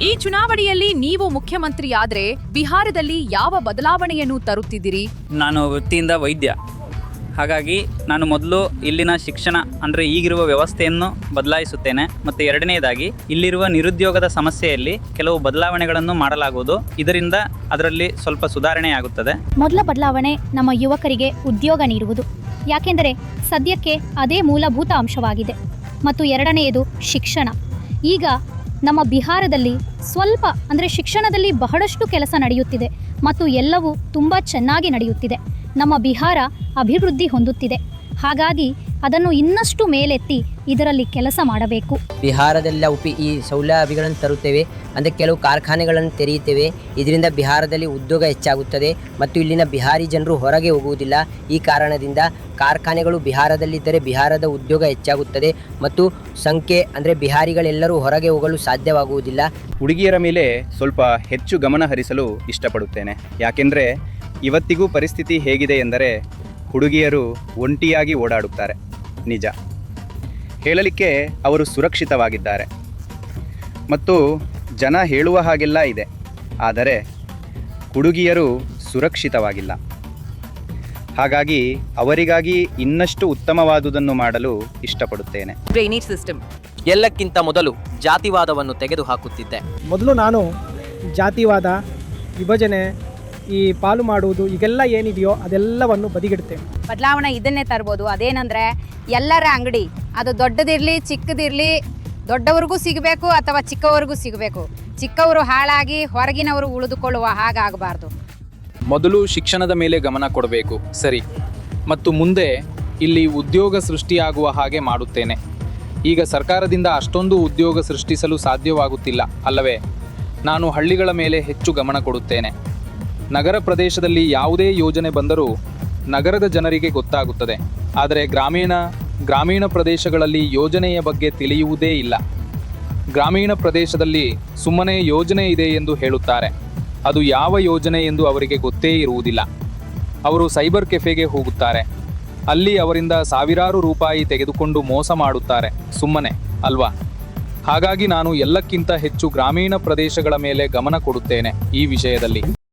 ಈ ಚುನಾವಣೆಯಲ್ಲಿ ನೀವು ಮುಖ್ಯಮಂತ್ರಿ ಆದ್ರೆ ಬಿಹಾರದಲ್ಲಿ ಯಾವ ಬದಲಾವಣೆಯನ್ನು ತರುತ್ತಿದ್ದೀರಿ? ನಾನು ವೃತ್ತಿಯಿಂದ ವೈದ್ಯ. ಹಾಗಾಗಿ ನಾನು ಮೊದಲು ಇಲ್ಲಿನ ಶಿಕ್ಷಣ ಅಂದರೆ ಈಗಿರುವ ವ್ಯವಸ್ಥೆಯನ್ನು ಬದಲಾಯಿಸುತ್ತೇನೆ. ಮತ್ತು ಎರಡನೇದಾಗಿ ಇಲ್ಲಿರುವ ನಿರುದ್ಯೋಗದ ಸಮಸ್ಯೆಯಲ್ಲಿ ಕೆಲವು ಬದಲಾವಣೆಗಳನ್ನು ಮಾಡಲಾಗುವುದು. ಇದರಿಂದ ಅದರಲ್ಲಿ ಸ್ವಲ್ಪ ಸುಧಾರಣೆಯಾಗುತ್ತದೆ ಮೊದಲ ಬದಲಾವಣೆ ನಮ್ಮ ಯುವಕರಿಗೆ ಉದ್ಯೋಗ ನೀಡುವುದು. ಯಾಕೆಂದರೆ ಸದ್ಯಕ್ಕೆ ಅದೇ ಮೂಲಭೂತ ಅಂಶವಾಗಿದೆ. ಮತ್ತು ಎರಡನೆಯದು ಶಿಕ್ಷಣ. ಈಗ ನಮ್ಮ ಬಿಹಾರದಲ್ಲಿ ಸ್ವಲ್ಪ ಅಂದರೆ ಶಿಕ್ಷಣದಲ್ಲಿ ಬಹಳಷ್ಟು ಕೆಲಸ ನಡೆಯುತ್ತಿದೆ ಮತ್ತು ಎಲ್ಲವೂ ತುಂಬ ಚೆನ್ನಾಗಿ ನಡೆಯುತ್ತಿದೆ. ನಮ್ಮ ಬಿಹಾರ ಅಭಿವೃದ್ಧಿ ಹೊಂದುತ್ತಿದೆ. ಹಾಗಾಗಿ ಅದನ್ನು ಇನ್ನಷ್ಟು ಮೇಲೆತ್ತಿ ಇದರಲ್ಲಿ ಕೆಲಸ ಮಾಡಬೇಕು. ಬಿಹಾರದೆಲ್ಲ ಉಪಿ ಈ ಸೌಲಭ್ಯಗಳನ್ನು ತರುತ್ತೇವೆ ಅಂದರೆ ಕೆಲವು ಕಾರ್ಖಾನೆಗಳನ್ನು ತೆರೆಯುತ್ತೇವೆ. ಇದರಿಂದ ಬಿಹಾರದಲ್ಲಿ ಉದ್ಯೋಗ ಹೆಚ್ಚಾಗುತ್ತದೆ ಮತ್ತು ಇಲ್ಲಿನ ಬಿಹಾರಿ ಜನರು ಹೊರಗೆ ಹೋಗುವುದಿಲ್ಲ. ಈ ಕಾರಣದಿಂದ ಕಾರ್ಖಾನೆಗಳು ಬಿಹಾರದಲ್ಲಿದ್ದರೆ ಬಿಹಾರದ ಉದ್ಯೋಗ ಹೆಚ್ಚಾಗುತ್ತದೆ ಮತ್ತು ಸಂಖ್ಯೆ ಅಂದರೆ ಬಿಹಾರಿಗಳೆಲ್ಲರೂ ಹೊರಗೆ ಹೋಗಲು ಸಾಧ್ಯವಾಗುವುದಿಲ್ಲ. ಹುಡುಗಿಯರ ಮೇಲೆ ಸ್ವಲ್ಪ ಹೆಚ್ಚು ಗಮನ ಹರಿಸಲು ಇಷ್ಟಪಡುತ್ತೇನೆ. ಯಾಕೆಂದರೆ ಇವತ್ತಿಗೂ ಪರಿಸ್ಥಿತಿ ಹೇಗಿದೆ ಎಂದರೆ ಹುಡುಗಿಯರು ಒಂಟಿಯಾಗಿ ಓಡಾಡುತ್ತಾರೆ. ನಿಜ. ಹೇಳಲಿಕ್ಕೆ ಅವರು ಸುರಕ್ಷಿತವಾಗಿದ್ದಾರೆ. ಮತ್ತು ಜನ ಹೇಳುವ ಹಾಗೆಲ್ಲ ಇದೆ. ಆದರೆ ಹುಡುಗಿಯರು ಸುರಕ್ಷಿತವಾಗಿಲ್ಲ. ಹಾಗಾಗಿ ಅವರಿಗಾಗಿ ಇನ್ನಷ್ಟು ಉತ್ತಮವಾದುದನ್ನು ಮಾಡಲು ಇಷ್ಟಪಡುತ್ತೇನೆ. ಡ್ರೈನೇಜ್ ಸಿಸ್ಟಮ್ ಎಲ್ಲಕ್ಕಿಂತ ಮೊದಲು ಜಾತಿವಾದವನ್ನು ತೆಗೆದುಹಾಕುತ್ತಿದ್ದೆ. ಮೊದಲು ನಾನು ಜಾತಿವಾದ ವಿಭಜನೆ ಈ ಪಾಲು ಮಾಡುವುದು ಈಗೆಲ್ಲ ಏನಿದೆಯೋ ಅದೆಲ್ಲವನ್ನು ಬದಿಗಿಡ್ತೇವೆ ಬದಲಾವಣೆ ಇದನ್ನೇ ತರ್ಬೋದು. ಅದೇನಂದ್ರೆ ಎಲ್ಲರ ಅಂಗಡಿ ಅದು ದೊಡ್ಡದಿರಲಿ ಚಿಕ್ಕದಿರಲಿ ದೊಡ್ಡವ್ರಿಗೂ ಸಿಗಬೇಕು ಅಥವಾ ಚಿಕ್ಕವರಿಗೂ ಸಿಗಬೇಕು. ಚಿಕ್ಕವರು ಹಾಳಾಗಿ ಹೊರಗಿನವರು ಉಳಿದುಕೊಳ್ಳುವ ಹಾಗಾಗಬಾರ್ದು. ಮೊದಲು ಶಿಕ್ಷಣದ ಮೇಲೆ ಗಮನ ಕೊಡಬೇಕು ಸರಿ. ಮತ್ತು ಮುಂದೆ ಇಲ್ಲಿ ಉದ್ಯೋಗ ಸೃಷ್ಟಿಯಾಗುವ ಹಾಗೆ ಮಾಡುತ್ತೇನೆ. ಈಗ ಸರ್ಕಾರದಿಂದ ಅಷ್ಟೊಂದು ಉದ್ಯೋಗ ಸೃಷ್ಟಿಸಲು ಸಾಧ್ಯವಾಗುತ್ತಿಲ್ಲ ಅಲ್ಲವೇ? ನಾನು ಹಳ್ಳಿಗಳ ಮೇಲೆ ಹೆಚ್ಚು ಗಮನ ಕೊಡುತ್ತೇನೆ. ನಗರ ಪ್ರದೇಶದಲ್ಲಿ ಯಾವುದೇ ಯೋಜನೆ ಬಂದರೂ ನಗರದ ಜನರಿಗೆ ಗೊತ್ತಾಗುತ್ತದೆ. ಆದರೆ ಗ್ರಾಮೀಣ ಗ್ರಾಮೀಣ ಪ್ರದೇಶಗಳಲ್ಲಿ ಯೋಜನೆಯ ಬಗ್ಗೆ ತಿಳಿಯುವುದೇ ಇಲ್ಲ. ಗ್ರಾಮೀಣ ಪ್ರದೇಶದಲ್ಲಿ ಸುಮ್ಮನೆ ಯೋಜನೆ ಇದೆ ಎಂದು ಹೇಳುತ್ತಾರೆ. ಅದು ಯಾವ ಯೋಜನೆ ಎಂದು ಅವರಿಗೆ ಗೊತ್ತೇ ಇರುವುದಿಲ್ಲ. ಅವರು ಸೈಬರ್ ಕೆಫೆಗೆ ಹೋಗುತ್ತಾರೆ. ಅಲ್ಲಿ ಅವರಿಂದ ಸಾವಿರಾರು ರೂಪಾಯಿ ತೆಗೆದುಕೊಂಡು ಮೋಸ ಮಾಡುತ್ತಾರೆ. ಸುಮ್ಮನೆ, ಅಲ್ವಾ? ಹಾಗಾಗಿ ನಾನು ಎಲ್ಲಕ್ಕಿಂತ ಹೆಚ್ಚು ಗ್ರಾಮೀಣ ಪ್ರದೇಶಗಳ ಮೇಲೆ ಗಮನ ಕೊಡುತ್ತೇನೆ ಈ ವಿಷಯದಲ್ಲಿ.